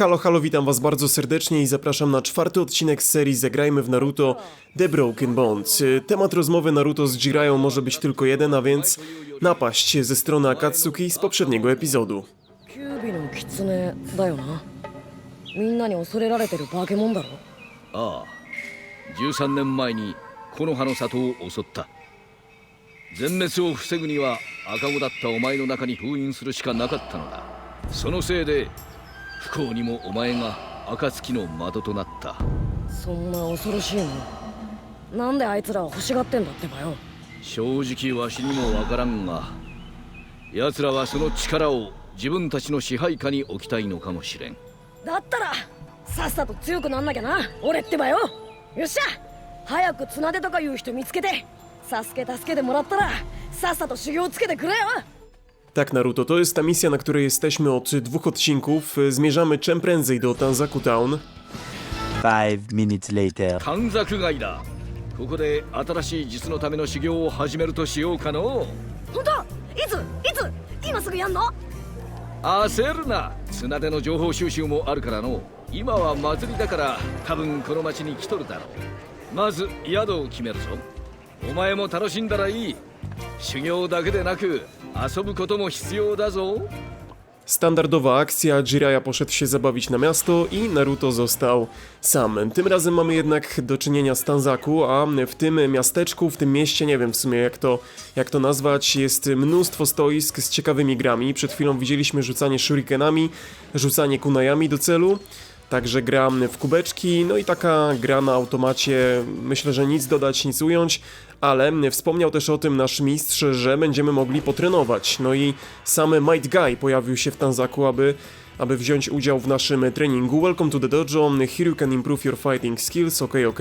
Halo, halo, witam was bardzo serdecznie i zapraszam na czwarty odcinek z serii Zagrajmy w Naruto The Broken Bond. Y, Temat rozmowy Naruto z Jiraią może być tylko jeden, a więc napaść ze strony Akatsuki z poprzedniego epizodu. キュービの狐だよなみんなに恐れられてる化け物だろああ13年前に木の葉の里を襲った全滅を防ぐには赤子だったお前の中に封印するしかなかったのだそのせいで 不幸にもお前が暁の的となった。そんな恐ろしいもん。なんであいつらは欲しがってんだってばよ。正直わしにもわからんが奴らはその力を自分たちの支配下に置きたいのかもしれん。だったらさっさと強くなんなきゃな。俺ってばよ。よっしゃ。早く綱手とかいう人見つけて。サスケ助けてもらったらさっさと修行つけてくれよ Tak, Naruto, to jest ta misja, na której jesteśmy od dwóch odcinków. Y, Zmierzamy czym prędzej do Tanzaku Town. Five minutes later. 短冊街だここで新しい術のための修行を始めるとしようかの本当いついつ今すぐやんの焦るな綱手の情報収集もあるからの今は祭りだから多分この町に来とるだろうまず宿を決めるぞお前も楽しんだらいい修行だけでなく 遊ぶことも必要だぞ Standardowa akcja, Jiraiya poszedł się zabawić na miasto i Naruto został sam. Tym razem mamy jednak do czynienia z Tanzaku, a w tym miasteczku, w tym mieście, nie wiem w sumie jak to, jak to nazwać, jest mnóstwo stoisk z ciekawymi grami. Przed chwilą widzieliśmy rzucanie shurikenami, rzucanie kunajami do celu. Także gra w kubeczki, no i taka gra na automacie, myślę, że nic dodać, nic ująć, ale wspomniał też o tym nasz mistrz, że będziemy mogli potrenować. No i sam Might Guy pojawił się w Tanzaku, aby, aby wziąć udział w naszym treningu. Welcome to the dojo, here you can improve your fighting skills, ok, ok.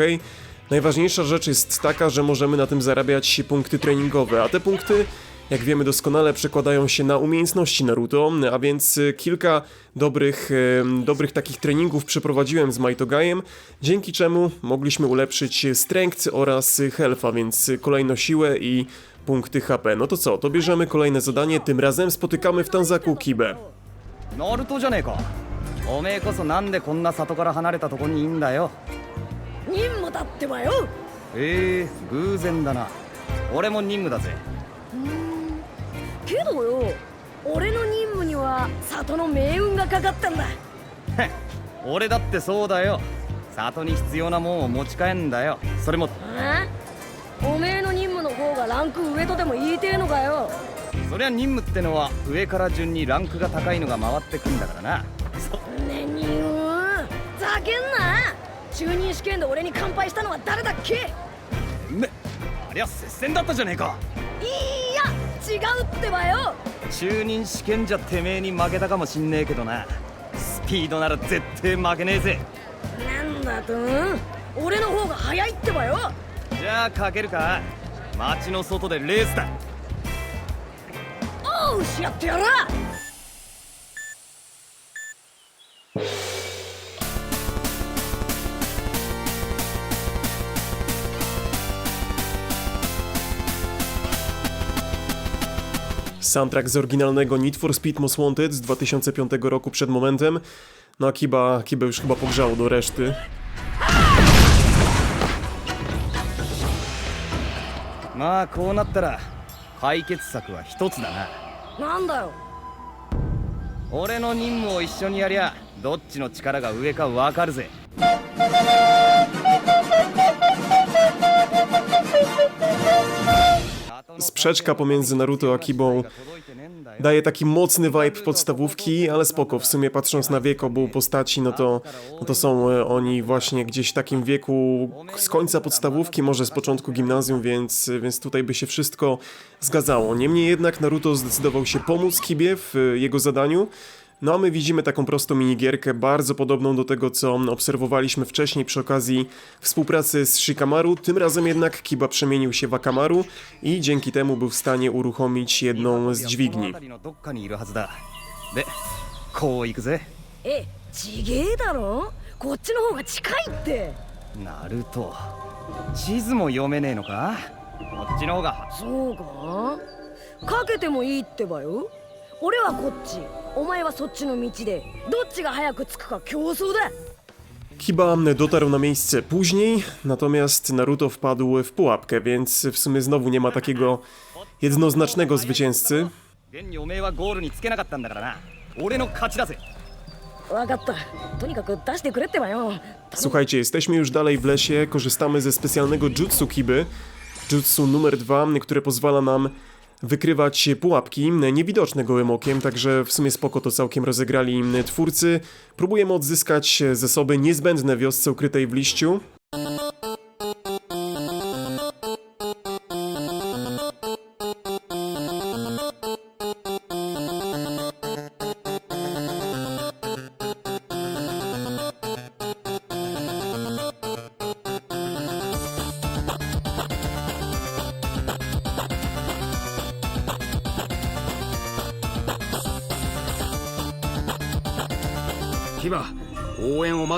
Najważniejsza rzecz jest taka, że możemy na tym zarabiać punkty treningowe, a te punkty jak wiemy doskonale przekładają się na umiejętności Naruto, a więc y, kilka dobrych, em, dobrych takich treningów przeprowadziłem z Maitogajem, dzięki czemu mogliśmy ulepszyć strength oraz health, a więc kolejno siłę i punkty HP. No to co, to bierzemy kolejne zadanie, tym razem spotykamy w Tanzaku Kibę. ナルトじゃねえかおめえこそなんでこんな里から離れたとこにいんだよ任務だってばよええ偶然だな俺も任務だぜ けどよ。俺の任務には里の命運がかかったんだ。俺だってそうだよ。里に必要なもんを持ち帰んだよ。それもあおめえの任務の方がランク上とでも言いてえのかよ。そりゃ任務ってのは上から順にランクが高いのが回ってくんだからな。そねにゅーざけんな。中任試験で俺に乾杯したのは誰だっけ？めありゃ接戦だったじゃねえか。いや違うってばよ。中任試験じゃてめえに負けたかもしんねえけどな。スピードなら絶対負けねえぜ。なんだと俺の方が早いってばよ。じゃあかけるか。街の外でレースだ。おうしやってやら Soundtrack z oryginalnego Need for Speed Most Wanted z 2005 roku przed momentem. No a Kiba, Kiba już chyba pogrzało do reszty. まあこうなったら解決策は一つだななんだよ俺の任務を一緒にやりゃどっちの力が上かわかるぜ Sprzeczka pomiędzy Naruto a Kibą daje taki mocny vibe podstawówki, ale spoko, w sumie patrząc na wiek obu postaci, no to, no to są e, oni właśnie gdzieś w takim wieku z końca podstawówki, może z początku gimnazjum, więc, więc tutaj by się wszystko zgadzało. Niemniej jednak Naruto zdecydował się pomóc Kibie w e, jego zadaniu, no a my widzimy taką prostą minigierkę, bardzo podobną do tego, co obserwowaliśmy wcześniej przy okazji współpracy z Shikamaru. Tym razem jednak Kiba przemienił się w Akamaru i dzięki temu był w stanie uruchomić jedną z dźwigni. この辺りのどっかにいるはずだでこう行くぜえちげえだろこっちの方が近いってナルト地図も読めねえのかこっちの方がそうかかけてもいいってばよ 俺はこっちお前はそっちの道でどっちが早く着くか競争だ Kiba dotarł na miejsce później, natomiast Naruto wpadł w pułapkę, więc w sumie znowu nie ma takiego jednoznacznego zwycięzcy. 現におめえはゴールにつけなかったんだからな俺の勝ちだぜ分かったとにかく出してくれってばよ Słuchajcie, jesteśmy już dalej w lesie, korzystamy ze specjalnego jutsu Kiby, jutsu numer dwa, które pozwala nam wykrywać pułapki niewidoczne gołym okiem, także w sumie spoko to całkiem rozegrali twórcy. Próbujemy odzyskać zasoby niezbędne wiosce ukrytej w liściu.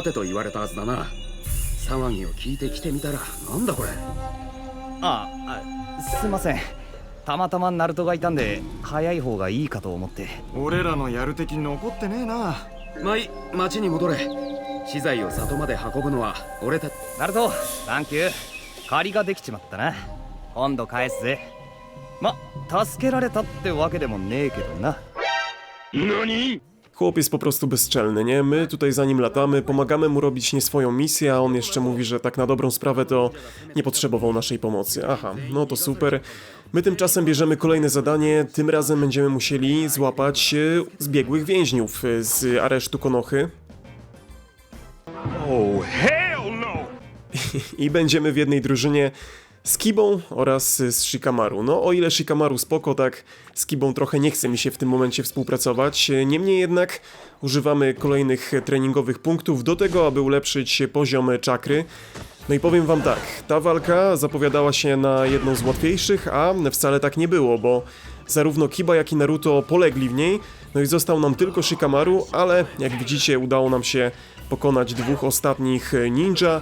待てと言われたはずだな。騒ぎを聞いてきてみたらなんだこれ。ああすいません。たまたまナルトがいたんで早い方がいいかと思って。俺らのやる敵残ってねえな。まあいい町に戻れ。資材を里まで運ぶのは俺たナルトサンキュー。借りができちまったな。今度返すぜ。ま助けられたってわけでもねえけどな Chłop jest po prostu bezczelny, nie? My tutaj za nim latamy, pomagamy mu robić nie swoją misję, a on jeszcze mówi, że tak na dobrą sprawę to nie potrzebował naszej pomocy. Aha, no to super. My tymczasem bierzemy kolejne zadanie, tym razem będziemy musieli złapać e, zbiegłych więźniów e, z aresztu Konochy. I będziemy w jednej drużynie z Kibą oraz z Shikamaru. No, o ile Shikamaru spoko, tak z Kibą trochę nie chce mi się w tym momencie współpracować. Niemniej jednak używamy kolejnych treningowych punktów do tego, aby ulepszyć poziom czakry. No i powiem wam tak, ta walka zapowiadała się na jedną z łatwiejszych, a wcale tak nie było, bo zarówno Kiba, jak i Naruto polegli w niej, no i został nam tylko Shikamaru, ale jak widzicie udało nam się pokonać dwóch ostatnich ninja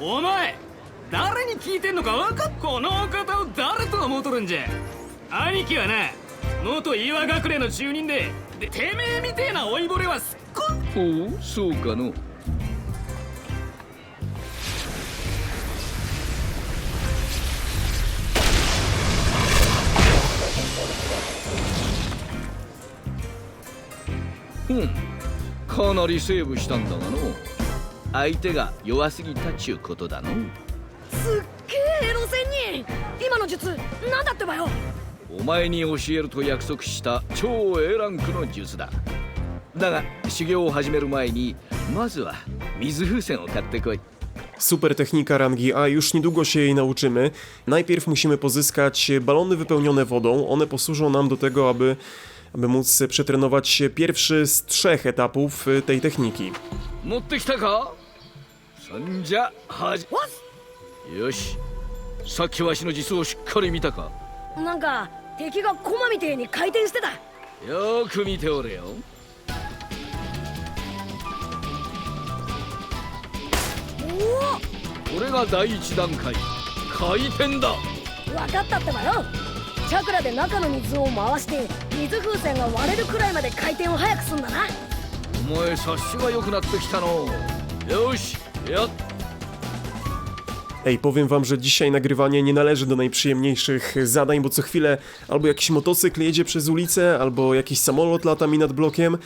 お前誰に聞いてんのか分かっこのお方を誰と思うとるんじゃ。兄貴はな元岩隠れの住人ででてめえみてえな老いぼれはすっごい。おうそうかの。うんかなりセーブしたんだがの。相手が弱すぎたっちゅうことだのすっげえエロ仙人今の術なんだってばよお前に教えると約束した超 A ランクの術だだが修行を始める前にまずは水風船を買ってこい Super technika rangi A, już niedługo się jej nauczymy. Najpierw musimy pozyskać balony wypełnione wodą. One posłużą nam do tego, aby, aby móc przetrenować pierwszy z trzech etapów tej techniki. 持ってきたか そんじゃはじよし。さっきわしの術をしっかり見たか。なんか敵がコマみてえに回転してた。よーく見ておれよ。おこれが第一段階。回転だ。お分かったってばよチャクラで中の水を回して水風船が割れるくらいまで回転を速くすんだな。お前察しが良くなってきたの。よし Jo. Ej, powiem wam, że dzisiaj nagrywanie nie należy do najprzyjemniejszych zadań, bo co chwilę albo jakiś motocykl jedzie przez ulicę, albo jakiś samolot lata mi nad blokiem.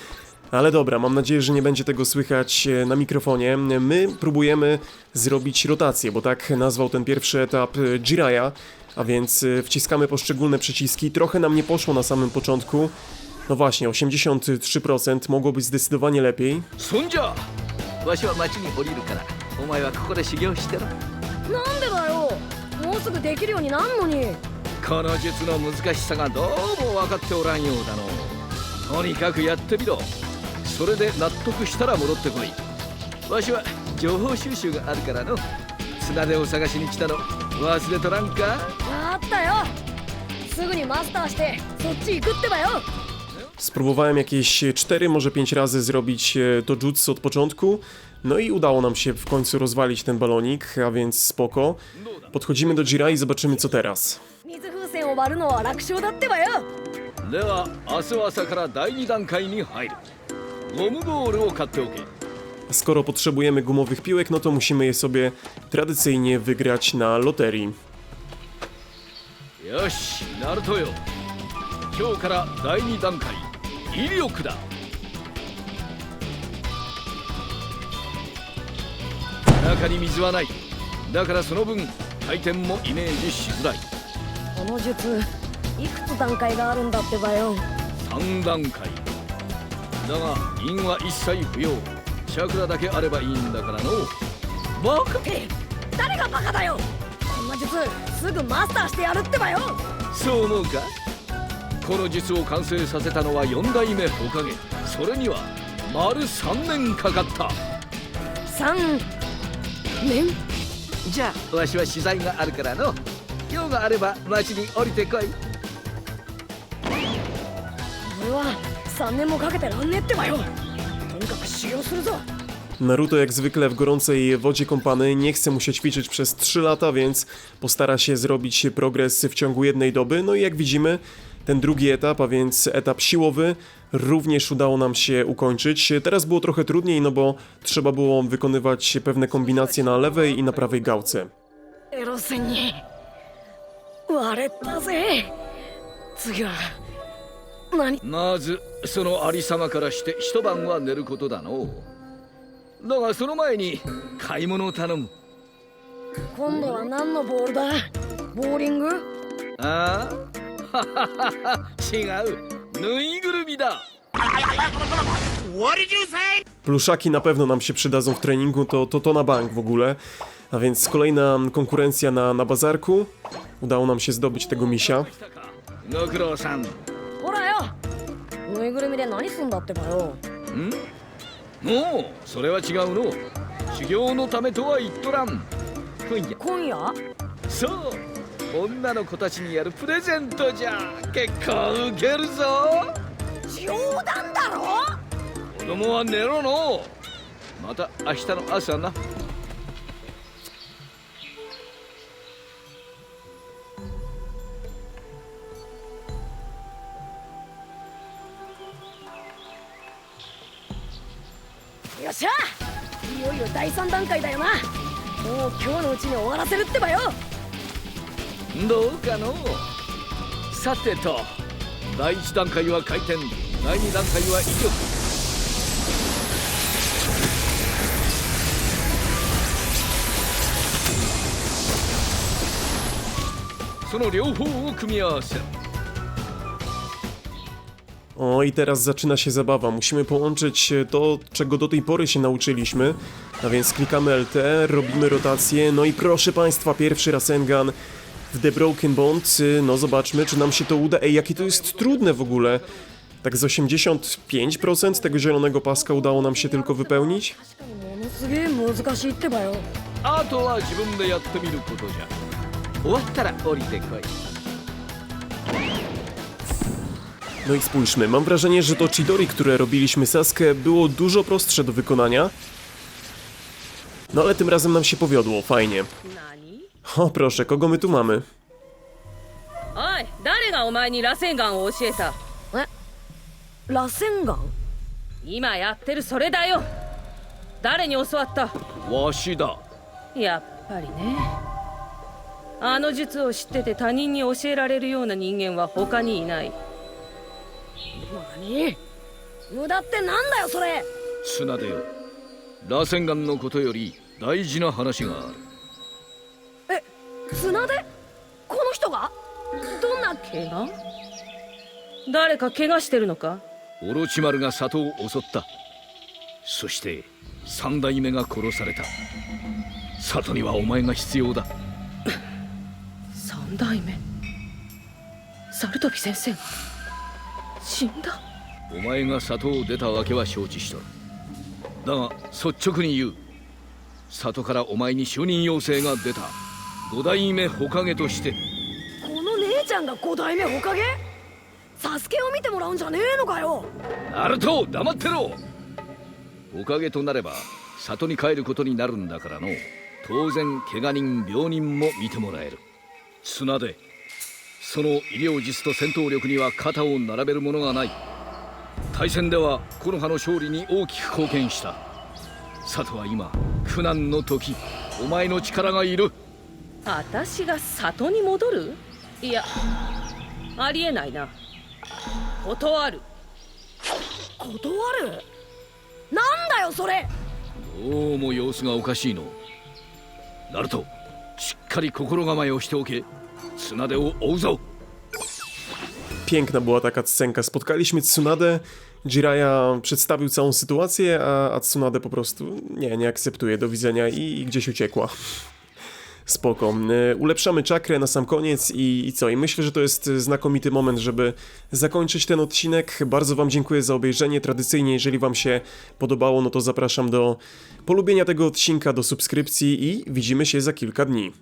Ale dobra, mam nadzieję, że nie będzie tego słychać e, na mikrofonie. My próbujemy zrobić rotację, bo tak nazwał ten pierwszy etap e, Jiraya, a więc e, wciskamy poszczególne przyciski. Trochę nam nie poszło na samym początku. No właśnie, 83% mogło być zdecydowanie lepiej. Sundzia! わしは町に降りるからお前はここで修行してろ。なんでだよ。もうすぐできるようになんのに。この術の難しさがどうも分かっておらんようだのとにかくやってみろ。それで納得したら戻ってこい。わしは情報収集があるからの。綱手を探しに来たの。忘れとらんか？あったよ。すぐにマスターしてそっち行くってばよ Spróbowałem jakieś 4, może 5 razy zrobić e, to jutsu od początku, no i udało nam się w końcu rozwalić ten balonik, a więc spoko. Podchodzimy do Jira i zobaczymy co teraz. 水風船を割るのは楽勝だってばよでは明日朝から第2段階に入るゴムボールを買っておけ Skoro potrzebujemy gumowych piłek, no to musimy je sobie tradycyjnie wygrać na loterii. よしナルトよ今日から第2段階 威力だ。中に水はない。だからその分回転もイメージしづらい。この術いくつ段階があるんだってばよ。3段階。だが印は一切不要。チャクラだけあればいいんだからの。バカ。って誰がバカだよ。こんな術すぐマスターしてやるってばよ。そう思うか？この術を完成させたのは4代目おかげそれには丸3年かかった3年じゃあわしは取材があるからの用があれば町に降りてこい俺は3年もかけてらんねってばよとにかく修行するぞ Naruto jak zwykle w gorącej wodzie kąpany, nie chce mu się ćwiczyć przez 3 lata, więc postara się zrobić progres w ciągu jednej doby. No i jak widzimy, ten drugi etap, a więc etap siłowy, również udało nam się ukończyć. Teraz było trochę trudniej, no bo trzeba było wykonywać pewne kombinacje na lewej i na prawej gałce. エロ戦に割れたぜ次は何まずそのありさまからして一晩は寝ることだのだがその前に買い物を頼む今度は何のボールだボーリングああはははは 違うぬいぐるみだ Pluszaki na pewno nam się przydadzą w treningu, to to, to na bank w ogóle. A więc kolejna konkurencja na, na bazarku. Udało nam się zdobyć tego misia. ご苦労さんほらよぬいぐるみで何すんだってばよもうそれは違うの修行のためとは言っとらん今夜今夜そう 女の子たちにやるプレゼントじゃ結構ウケるぞ。冗談だろ？子供は寝ろの。また明日の朝な。よっしゃ！いよいよ第3段階だよな。もう今日のうちに終わらせるってばよどうかのさてと第1段階は回転第2段階は威力その両方を組み合わせる O, i teraz zaczyna się zabawa. Musimy połączyć to, czego do tej pory się nauczyliśmy. A więc klikamy LT, robimy rotację. No i proszę Państwa, pierwszy Rasengan w The Broken Bond. Y, no zobaczmy, czy nam się to uda. Ej, jakie to jest trudne w ogóle. Tak z 85% tego zielonego paska udało nam się tylko wypełnić. No i spójrzmy, mam wrażenie, że to Chidori, które robiliśmy Saskę, było dużo prostsze do wykonania. No ale tym razem nam się powiodło, fajnie. 何 O proszę, kogo my tu mamy? おい誰がお前に螺旋丸を教えた螺旋丸今やってるそれだよ誰に教わったわしだやっぱりねあの術を知ってて他人に教えられるような人間は他にいない何無駄ってなんだよそれ砂でよ螺旋岩のことより大事な話があるえ砂で？この人が？どんな怪我？誰か怪我してるのか？オロチマルが里を襲った。そして三代目が殺された。里にはお前が必要だ。三代目？サルトビ先生が？死んだ？お前が里を出たわけは承知しとる。だが率直に言う。里からお前に就任要請が出た五代目火影として。この姉ちゃんが五代目火影サスケを見てもらうんじゃねえのかよ。ナルト黙ってろ。おかげとなれば里に帰ることになるんだからの。当然怪我人病人も見てもらえる。綱でその医療術と戦闘力には肩を並べるものがない。対戦では木の葉の勝利に大きく貢献した。里は今苦難の時。お前の力がいる私が里に戻るいやありえないな断る断るなんだよそれどうも様子がおかしいのナルトしっかり心構えをしておけ綱手を追うぞ Piękna była taka scenka. Spotkaliśmy Tsunadę, Jiraiya przedstawił całą sytuację, a, a Tsunade po prostu nie, nie akceptuje, do widzenia i, i gdzieś uciekła. Spoko. Y, Ulepszamy czakrę na sam koniec i, i co? I myślę, że to jest znakomity moment, żeby zakończyć ten odcinek. Bardzo Wam dziękuję za obejrzenie. Tradycyjnie, jeżeli Wam się podobało, no to zapraszam do polubienia tego odcinka, do subskrypcji i widzimy się za kilka dni.